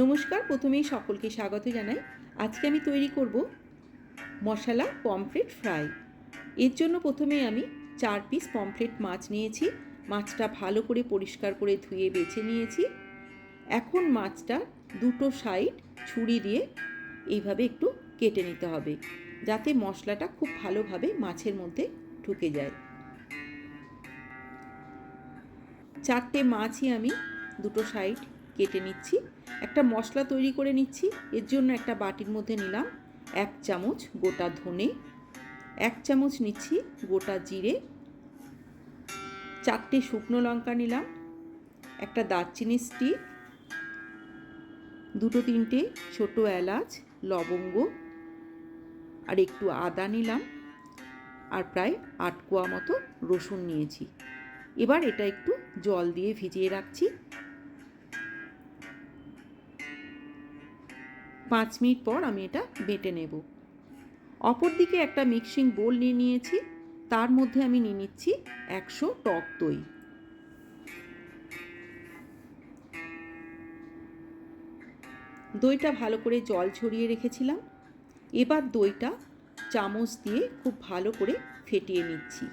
নমস্কার, প্রথমেই সকলকে স্বাগত জানাই। আজকে আমি তৈরি করব মশলা পমফ্রেট ফ্রাই। এর জন্য প্রথমে আমি চার পিস পমফ্রেট মাছ নিয়েছি। মাছটা ভালো করে পরিষ্কার করে ধুয়ে বেছে নিয়েছি। এখন মাছটা দুটো সাইড ছুরি দিয়ে এইভাবে একটু কেটে নিতে হবে, যাতে মশলাটা খুব ভালোভাবে মাছের মধ্যে ঢুকে যায়। চারটে মাছই আমি দুটো সাইড কেটে নিচ্ছি। একটা মশলা তৈরি করে নিচ্ছি। এর জন্য একটা বাটির মধ্যে নিলাম এক চামচ গোটা ধনে, এক চামচ নিচ্ছি গোটা জিরে, চারটে শুকনো লঙ্কা নিলাম, একটা দারচিনি স্টিক, দুটো তিনটে ছোট এলাচ, লবঙ্গ আর একটু আদা নিলাম আর প্রায় আট কোয়া মতো রসুন নিয়েছি। এবার এটা একটু জল দিয়ে ভিজিয়ে রাখছি। পাঁচ মিনিট পর আমি এটা বেটে নেব। অপরদিকে একটা মিক্সিং বোল নিয়ে নিয়েছি, তার মধ্যে আমি নিয়ে নিচ্ছি একশো টক দই। দইটা ভালো করে জল ছড়িয়ে রেখেছিলাম। এবার দইটা চামচ দিয়ে খুব ভালো করে ফেটিয়ে নিচ্ছি।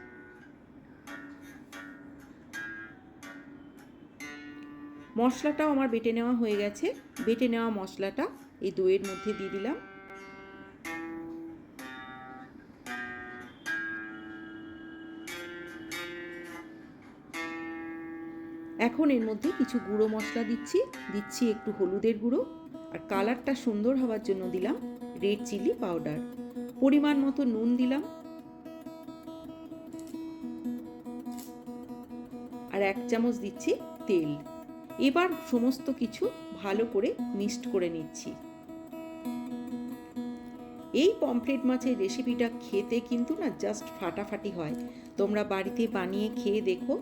মশলাটাও আমার বেটে নেওয়া হয়ে গেছে। বেটে নেওয়া মশলাটা এই দইয়ের মধ্যে দিয়ে দিলাম। এখন এর মধ্যে কিছু গুঁড়ো মশলা দিচ্ছি দিচ্ছি একটু হলুদের গুঁড়ো। আর কালারটা সুন্দর হওয়ার জন্য দিলাম রেড চিলি পাউডার। পরিমাণ মতো নুন দিলাম। আর এক চামচ দিচ্ছি তেল। এবার সমস্ত কিছু ভালো করে মিক্সড করে নিচ্ছি। এই পমফ্রেট মাছের রেসিপিটা খেতে কিন্তু না জাস্ট ফাটাফাটি হয়। তোমরা বাড়িতে বানিয়ে খেয়ে দেখো।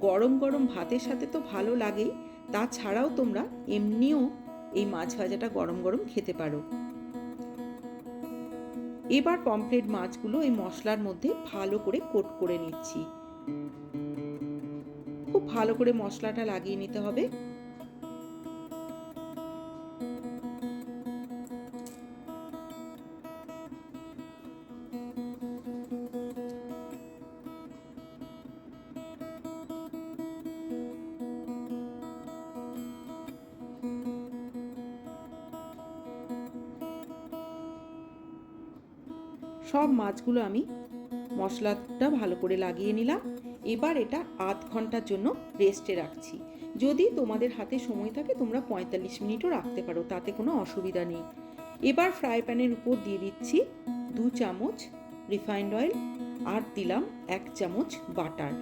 গরম গরম ভাতের সাথে তো ভালো লাগেই তাছাড়াও তোমরা এমনিও এই মাছ ভাজাটা গরম গরম খেতে পারো। এবার পমফ্রেট মাছগুলো এই মশলার মধ্যে ভালো করে কোট করে নিচ্ছি। খুব ভালো করে মশলাটা লাগিয়ে নিতে হবে। সব মাছগুলো আমি মশলাটা ভালো করে লাগিয়ে নিলাম। এবার এটা আধ ঘণ্টার জন্য রেস্টে রাখছি। যদি তোমাদের হাতে সময় থাকে, তোমরা পঁয়তাল্লিশ মিনিটও রাখতে পারো, তাতে কোনো অসুবিধা নেই। এবার ফ্রাই প্যানের উপর দিয়ে দিচ্ছি দু চামচ রিফাইন্ড অয়েল আর দিলাম এক চামচ বাটার।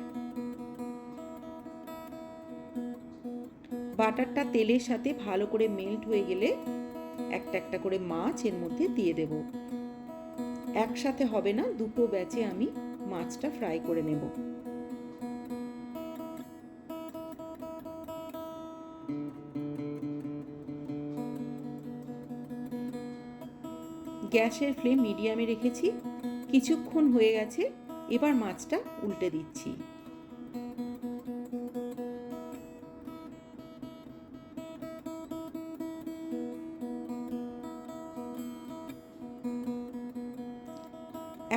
বাটারটা তেলের সাথে ভালো করে মেল্ট হয়ে গেলে একটা একটা করে মাছ এর মধ্যে দিয়ে দেব। একসাথে হবে না, দুটো ব্যাচে আমি মাছটা ফ্রাই করে নেব। গ্যাসের ফ্লেম মিডিয়ামে রেখেছি, কিছুক্ষণ হয়ে গেছে, এবার মাছটা উল্টে দিচ্ছি।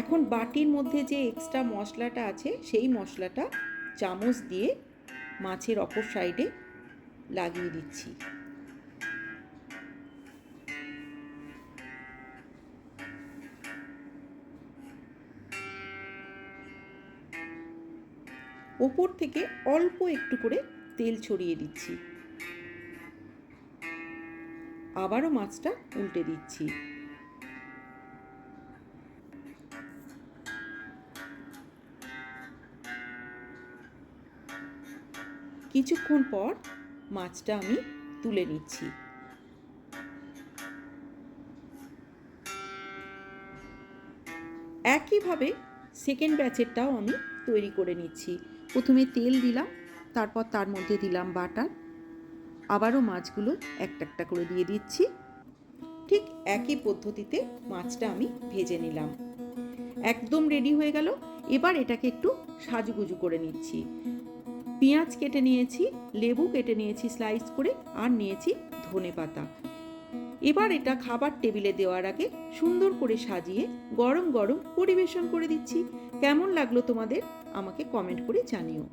এখন বাটির মধ্যে যে এক্সট্রা মশলাটা আছে, সেই মশলাটা চামচ দিয়ে মাছের অপর সাইডে লাগিয়ে দিচ্ছি। ওপর থেকে অল্প একটু করে তেল ছড়িয়ে দিচ্ছি। আবারও মাছটা উল্টে দিচ্ছি। কিছুক্ষণ পর মাছটা আমি তুলে নিচ্ছি। একইভাবে সেকেন্ড ব্যাচেরটাও আমি তৈরি করে নিচ্ছি। প্রথমে তেল দিলাম, তারপর তার মধ্যে দিলাম বাটার। আবারও মাছগুলো একটা একটা করে দিয়ে দিচ্ছি। ঠিক একই পদ্ধতিতে মাছটা আমি ভেজে নিলাম। একদম রেডি হয়ে গেল। এবার এটাকে একটু সাজুগুজু করে নিচ্ছি। পেঁয়াজ কেটে নিয়েছি, লেবু কেটে নিয়েছি স্লাইস করে, আর নিয়েছি ধনে পাতা। এবার এটা খাবার টেবিলে দেওয়ার আগে সুন্দর করে সাজিয়ে গরম গরম পরিবেশন করে দিচ্ছি। কেমন লাগল তোমাদের? আমাকে কমেন্ট করে জানিও।